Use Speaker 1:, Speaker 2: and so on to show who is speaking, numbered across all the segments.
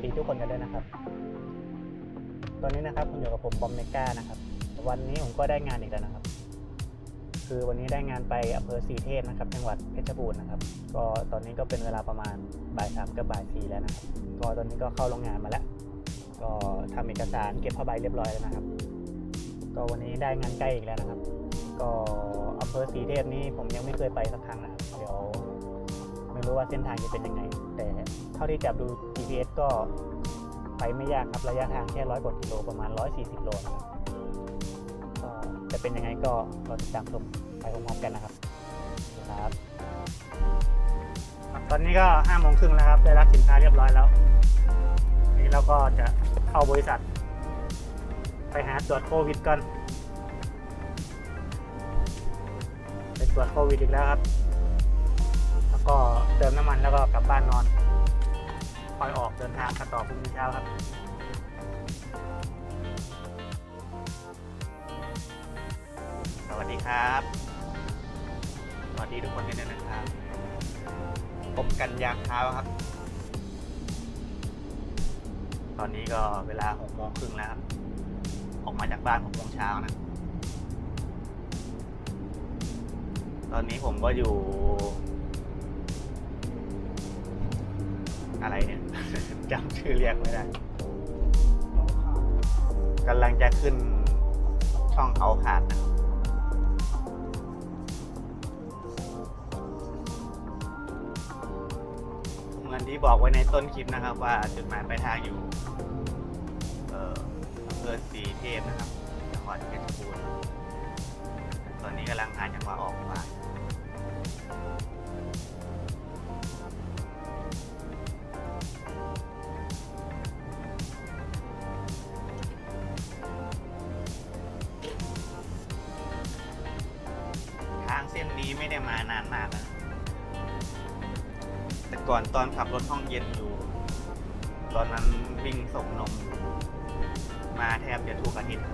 Speaker 1: วัสดีทุกคนกันด้วยนะครับ ตอนนี้นะครับคุณอยู่กับผมบอมเมก้านะครับ วันนี้ผมก็ได้งานอีกแล้วนะครับ คือวันนี้ได้งานไปอำเภอสีเทพนะครับ จังหวัดเพชรบูรณ์นะครับ ก็ตอนนี้ก็เป็นเวลาประมาณบ่ายสามกับบ่ายสี่แล้วนะครับ ก็ตอนนี้ก็เข้าโรงงานมาแล้ว ก็ทำเอกสารเก็บผ้าใบเรียบร้อยแล้วนะครับ ก็วันนี้ได้งานใกล้อีกแล้วนะครับ ก็อำเภอสีเทพนี้ผมยังไม่เคยไปสักครั้งนะครับ เดี๋ยวไม่รู้ว่าเส้นทางจะเป็นยังไง แต่เท่าที่จับดู GPS ก็ไปไม่ยากครับระยะทางแค่ร้อยกว่ากิโลประมาณ 140 โลนะครับก็จะเป็นยังไงก็รอติดตามชมไปพร้อมๆกันนะครับครับตอนนี้ก็ห้าโมงครึ่งแล้วครับได้รับสินค้าเรียบร้อยแล้วนี่เราก็จะเข้าบริษัท ไปหาตรวจโควิดก่อนไปตรวจโควิดอีกแล้วครับ แล้วก็เติมน้ำมันแล้วก็กลับบ้านนอน คอยออกเดินทางกันต่อพรุ่งนี้เช้าครับสวัสดีครับ สวัสดีทุกคนกันด้วยนะครับพบกันยามเช้าครับ ตอนนี้ก็เวลาหกโมงครึ่งแล้วครับ ออกมาจากบ้านหกโมงเช้านะ ตอนนี้ผมก็อยู่ อะไรเนี่ย จำชื่อเรียกไม่ได้กำลังจะขึ้นช่องเขาขาดนะครับเหมือนที่บอกไว้ในต้นคลิปนะครับ ว่าจุดหมายปลายทางอยู่เอ่ออำเภอสีเทพนะครับจังหวัดเพชรบูรณ์ตอนนี้กำลังหาจังหวะออกมา ไม่ได้มานานมากแล้วนะแต่ก่อนตอนขับรถห้องเย็นอยู่ ตอนนั้นวิ่งส่งนม มาแทบจะทุกอาทิตย์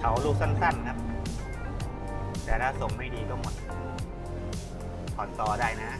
Speaker 1: เขาลูกสั้นๆครับ แต่ถ้าส่งไม่ดีก็หมดถอนต่อได้นะ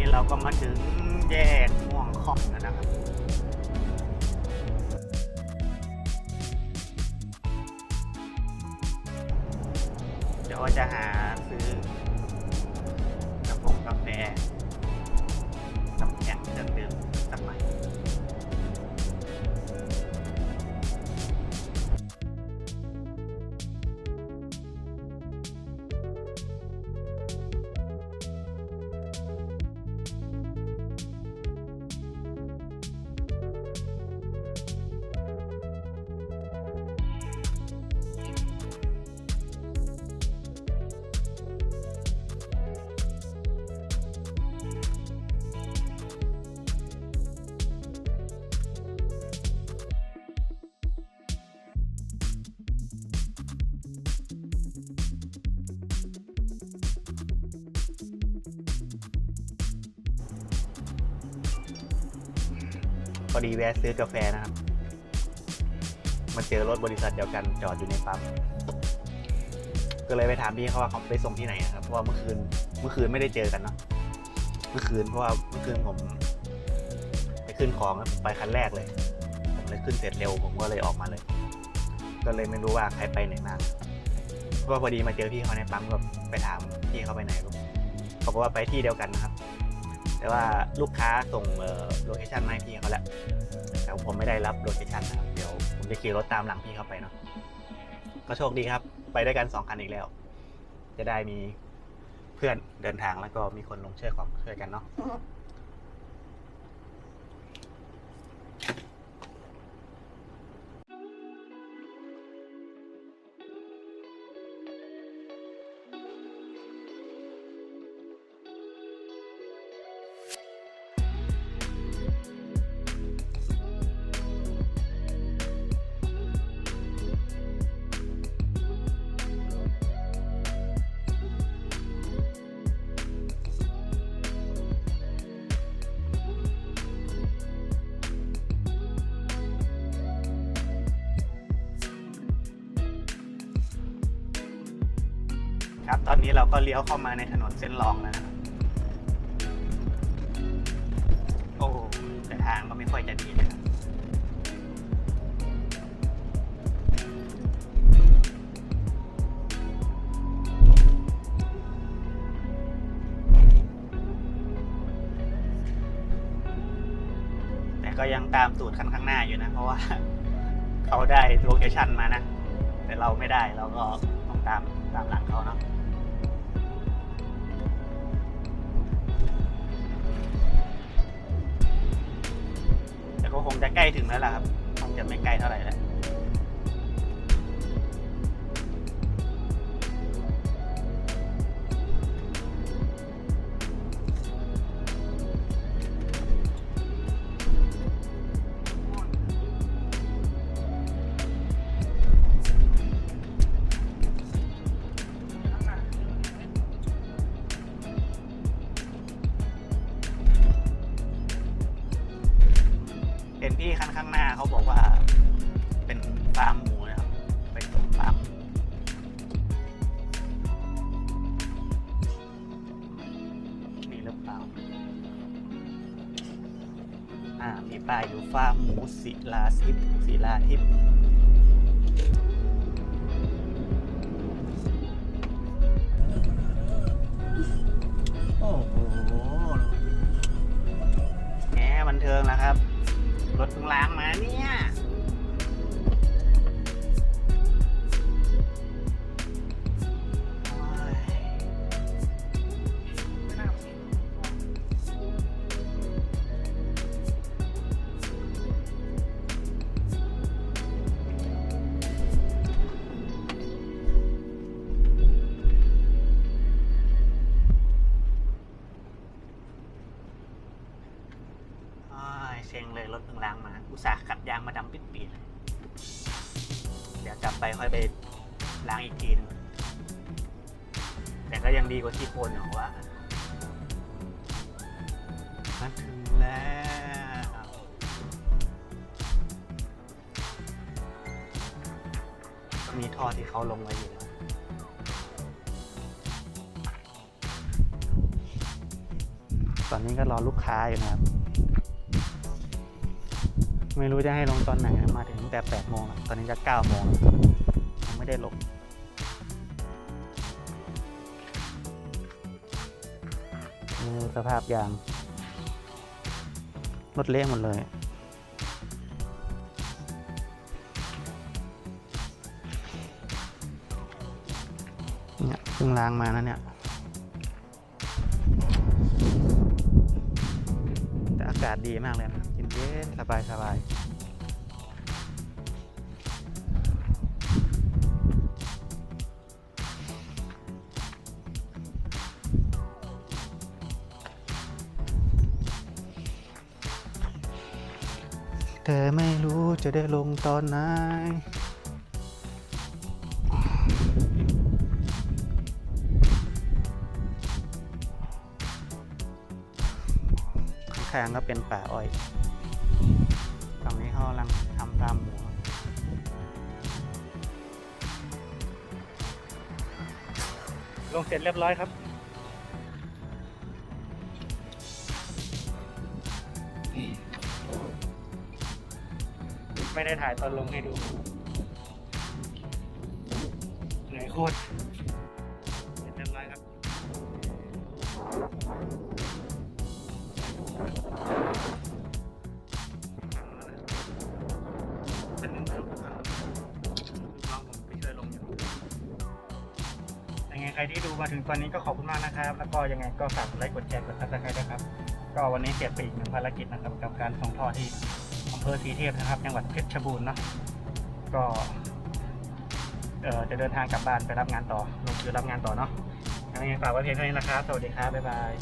Speaker 1: นี้เราก็มาถึงแยกม่วงค่อมแล้วนะครับ เดี๋ยวจะหา พอดีแวะซื้อกาแฟนะครับ มาเจอรถบริษัทเดียวกันจอดอยู่ในปั๊ม ก็เลยไปถามพี่เขาว่าเขาไปส่งที่ไหนนะครับ เพราะว่าเมื่อคืน เมื่อคืนไม่ได้เจอกันเนาะ เมื่อคืนเพราะว่าเมื่อคืนผม ไปขึ้นของไปคันแรกเลย ผมเลยขึ้นเสร็จเร็ว ผมก็เลยออกมาเลย ก็เลยไม่รู้ว่าใครไปไหนมาเพราะว่าพอดีมาเจอพี่เขาในปั๊มก็ไปถามพี่เขาไปไหนเขาบอกว่าไปที่เดียวกันนะครับ แต่ว่าลูกค้าส่งโลเคชันมาให้พี่เขาแล้วแต่ผมไม่ได้รับโลเคชันนะครับเดี๋ยวผมจะขี่รถตามหลังพี่เขาไปเนาะก็โชคดีครับ ไปด้วยกันสองคันอีกแล้ว จะได้มีเพื่อนเดินทางแล้วก็มีคนลงเชื่อของช่วยกันเนาะ ครับ ตอนนี้เราก็เลี้ยวเข้ามาในถนนเส้นรองแล้วนะครับโอ้แต่ทางก็ไม่ค่อยจะดีเลยครับแต่ก็ยังตามตูดคันข้างหน้าอยู่นะ เพราะว่าเขาได้โลเคชั่นมานะ แต่เราไม่ได้เราก็ต้องตามตามหลังเขาเนาะ ก็คงจะใกล้ถึงแล้วล่ะครับ คงจะไม่ไกลเท่าไหร่แล้ว เห็นพี่คันข้างหน้าเขาบอกว่า เป็นฟาร์มหมูนะครับไปส่งฟาร์มนี่หรือเปล่า อ่า มีป้ายอยู่ฟาร์มหมูศิลาทิพย์ศิลาทิพย์ ไปล้างอีกทีนึงแต่ก็ยังดีกว่าที่โคนอยู่ว่ามาถึงแล้วก็มีท่อที่เขาลงไว้อยู่ตอนนี้ก็รอลูกค้าอยู่นะครับ ไม่รู้จะให้ลงตอนไหน มาถึงตั้งแต่8โมงตอนนี้จะ9โมง ไม่ได้ลงนี่สภาพยางรถเละหมดเลย เนี่ยเพิ่งล้างมานะเนี่ย แต่อากาศดีมากเลยนะเย็นเย็นสบายสบาย ค่ไม่รู้จะได้ลงตอนไหน ข้างๆก็เป็นป่าอ้อยฝั่งนี้เขากำลังทำฟามหมูลงเสร็จเรียบร้อยครับ ไม่ได้ถ่ายตอนลงให้ดูเหนื่อยโคตรเสร็จเรียบร้อยครับเป็นหนึ่งลูกน้องผมไปช่วยลงอยู่ยังไงใครที่ดูมาถึงตอนนี้ก็ขอบคุณมากนะครับ แล้วก็ยังไงก็ฝากกดไลค์กดแชร์กดซับสไครต์ด้วยครับ ก็วันนี้เสร็จไปอีกหนึ่งภารกิจนะครับกับการส่งท่อที่ำเภอสีเทพนะครับ จังหวัดเพชรบูรณ์เนาะก็เอ่อจะเดินทางกลับบ้านไปรับงานต่อลงคือรับงานต่อเนาะยังไงฝากไว้เพียงเท่านี้นะครับ สวัสดีครับ บ๊ายบาย